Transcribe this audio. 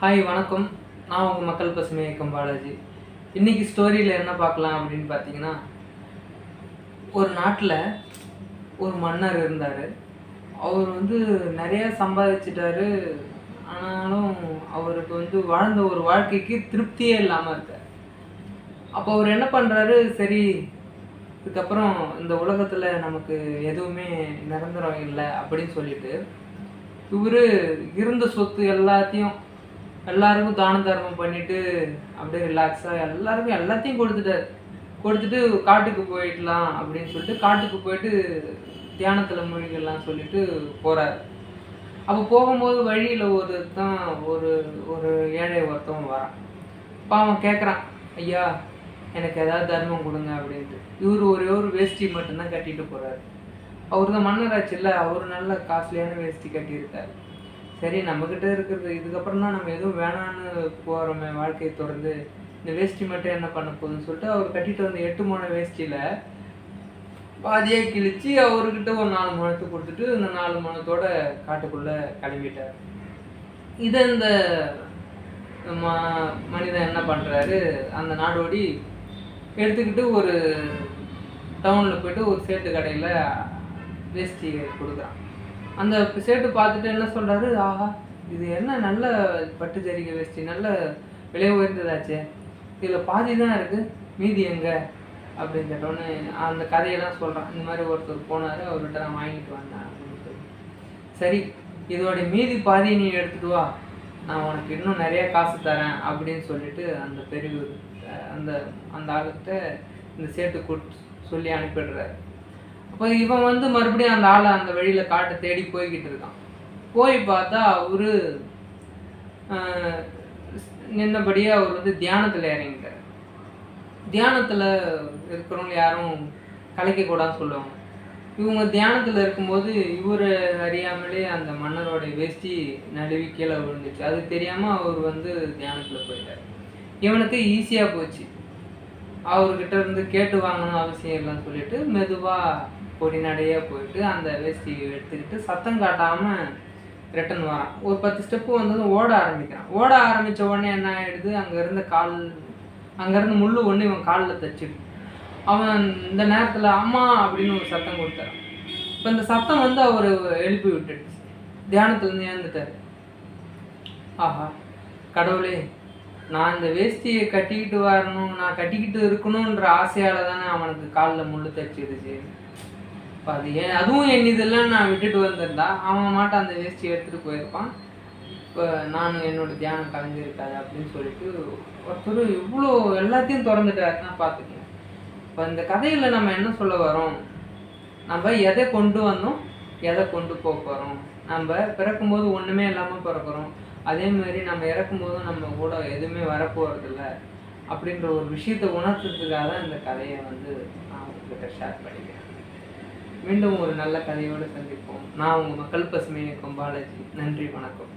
Hi வணக்கம். நான் உங்கள் மக்கள் பசுமை இயக்கம் பாலாஜி. இன்னைக்கு ஸ்டோரியில் என்ன பார்க்கலாம் அப்படின்னு பார்த்தீங்கன்னா ஒரு நாட்டில் ஒரு மன்னர் இருந்தார். அவர் வந்து நிறைய சம்பாதிச்சிட்டாரு. ஆனாலும் அவருக்கு வந்து வாழ்ந்த ஒரு வாழ்க்கைக்கு திருப்தியே இல்லாமல் இருக்கார். அப்போ அவர் என்ன பண்ணுறாரு சரி இதுக்கப்புறம் இந்த உலகத்தில் நமக்கு எதுவுமே நிரந்தரம் இல்லை அப்படின்னு சொல்லிட்டு இவர் இருந்த சொத்து எல்லாத்தையும் எல்லாருக்கும் தான தர்மம் பண்ணிட்டு அப்படியே ரிலாக்ஸாக எல்லாருக்கும் எல்லாத்தையும் கொடுத்துட்டார். கொடுத்துட்டு காட்டுக்கு போயிடலாம் அப்படின்னு சொல்லிட்டு காட்டுக்கு போயிட்டு தியானத்தில் மூழ்கிடலாம் சொல்லிட்டு போகிறார் அப்போ போகும்போது வழியில் ஒருத்தன் ஒரு ஒரு ஏழை ஒருத்தவன் வரான். இப்போ அவன் கேட்குறான் ஐயா எனக்கு ஏதாவது தர்மம் கொடுங்க அப்படின்ட்டு. இவர் ஒரே ஒரு வேஷ்டி மட்டும்தான் கட்டிட்டு போகிறாரு அவர் தான் மன்னராச்சு இல்லை அவர் நல்ல காஸ்ட்லியான வேஷ்டி கட்டியிருக்காரு. சரி நம்மக்கிட்ட இருக்கிறது இதுக்கப்புறம் தான் நம்ம எதுவும் வேணான்னு போகிறோமே வாழ்க்கையை தொடர்ந்து. இந்த வேஷ்டி மட்டும் என்ன பண்ண போகுதுன்னு சொல்லிட்டு அவர் கட்டிட்டு வந்த எட்டு மூணு வேஷ்டியில் பாதியே கிழிச்சு அவர்கிட்ட ஒரு நாலு முழத்தை கொடுத்துட்டு இந்த நாலு முழத்தோட காட்டுக்குள்ளே கிளம்பிட்டார். இதை இந்த ம மனிதன் என்ன பண்ணுறாரு அந்த நாடோடி எடுத்துக்கிட்டு ஒரு டவுனில் போயிட்டு ஒரு சேட்டு கடையில் வேஷ்டி கொடுக்குறான். அந்த சேட்டு பார்த்துட்டு என்ன சொல்கிறாரு ஆஹா இது என்ன நல்ல பட்டு ஜரிகை வேஷ்டி நல்ல விலை உயர்ந்ததாச்சே. இதில் பாதி தான் இருக்குது மீதி எங்கே? அப்படின்னு கேட்டோன்னே அந்த கதையெல்லாம் சொல்கிறான் இந்த மாதிரி ஒருத்தர் போனார் அவர்கிட்ட நான் வாங்கிட்டு வந்தேன் அப்படின்னு சொல்லி. சரி இதோடைய மீதி பாதியை நீ எடுத்துட்டு வா. நான் உனக்கு இன்னும் நிறைய காசு தரேன் அப்படின்னு சொல்லிட்டு அந்த பெரிய அந்த அந்த ஆளுகிட்ட இந்த சேட்டு கூட்டு சொல்லி அனுப்பிடுறாரு. அப்போ இவன் வந்து மறுபடியும் அந்த ஆளை அந்த வழியில் காட்டை தேடி போய்கிட்டு இருக்கான். போய் பார்த்தா அவரு ஆஹ், நின்னபடியே அவர் வந்து தியானத்தில் இறங்கிட்டார். தியானத்தில் இருக்கிறவங்க யாரும் கலைக்கக்கூடாதுன்னு சொல்லுவாங்க. இவங்க தியானத்தில் இருக்கும்போது இவர் அறியாமலே அந்த மன்னரோட வேஷ்டி நழுவி கீழே விழுந்துச்சு. அது தெரியாமல் அவர் வந்து தியானத்தில் போயிட்டார். இவனுக்கு ஈஸியாக போச்சு. அவர்கிட்ட இருந்து கேட்டு வாங்கணும் அவசியம் இல்லைன்னு சொல்லிட்டு மெதுவாக பொடி நடையாக போயிட்டு அந்த வேஷ்டியை எடுத்துக்கிட்டு சத்தம் காட்டாமல் ரிட்டன் வரான். ஒரு பத்து ஸ்டெப்பு வந்ததும் ஓட ஆரம்பிக்கிறான். ஓட ஆரம்பித்த உடனே என்ன ஆகிடுது அங்கேருந்து கால் அங்கேருந்து முள்ளு ஒன்று இவன் காலில் தச்சிடு அவன் இந்த நேரத்தில் அம்மா அப்படின்னு ஒரு சத்தம் கொடுத்தாரு இப்போ இந்த சத்தம் வந்து அவர் எழுப்பி விட்டுடுச்சு. தியானத்துலேருந்து ஏந்துட்டார் ஆஹா கடவுளே நான் இந்த வேஷ்டியை கட்டிக்கிட்டு வரணும் நான் கட்டிக்கிட்டு இருக்கணுன்ற ஆசையால் தானே அவனுக்கு காலில் முள்ளு தச்சிடுச்சு. இப்போ அது ஏன் அதுவும் என் இதெல்லாம் நான் விட்டுட்டு வந்திருந்தா அவன் மாட்ட அந்த வேஷ்டியை எடுத்துகிட்டு போயிருப்பான். இப்போ நான் என்னோட தியானம் கலைஞ்சிருக்காது அப்படின்னு சொல்லிட்டு ஒருத்தர் இவ்வளோ எல்லாத்தையும் திறந்துட்டாருன்னா பார்த்துக்கங்க இப்போ இந்த கதையில் நம்ம என்ன சொல்ல வரோம்? நம்ம எதை கொண்டு வந்தோம்? எதை கொண்டு போக போகிறோம் நம்ம பிறக்கும்போது ஒன்றுமே இல்லாமல் பிறக்கிறோம். அதே மாதிரி நம்ம இறக்கும்போதும் நம்ம கூட எதுவுமே வரப்போகிறதில்ல அப்படின்ற ஒரு விஷயத்தை உணர்த்துறதுக்காக தான் இந்த கதையை வந்து நான் உங்ககிட்ட ஷேர் பண்ணிக்கிறேன். மீண்டும் ஒரு நல்ல கதையோடு சந்திப்போம். நான் உங்கள் மக்கள் பசுமை இயக்கம் பாலாஜி நன்றி வணக்கம்.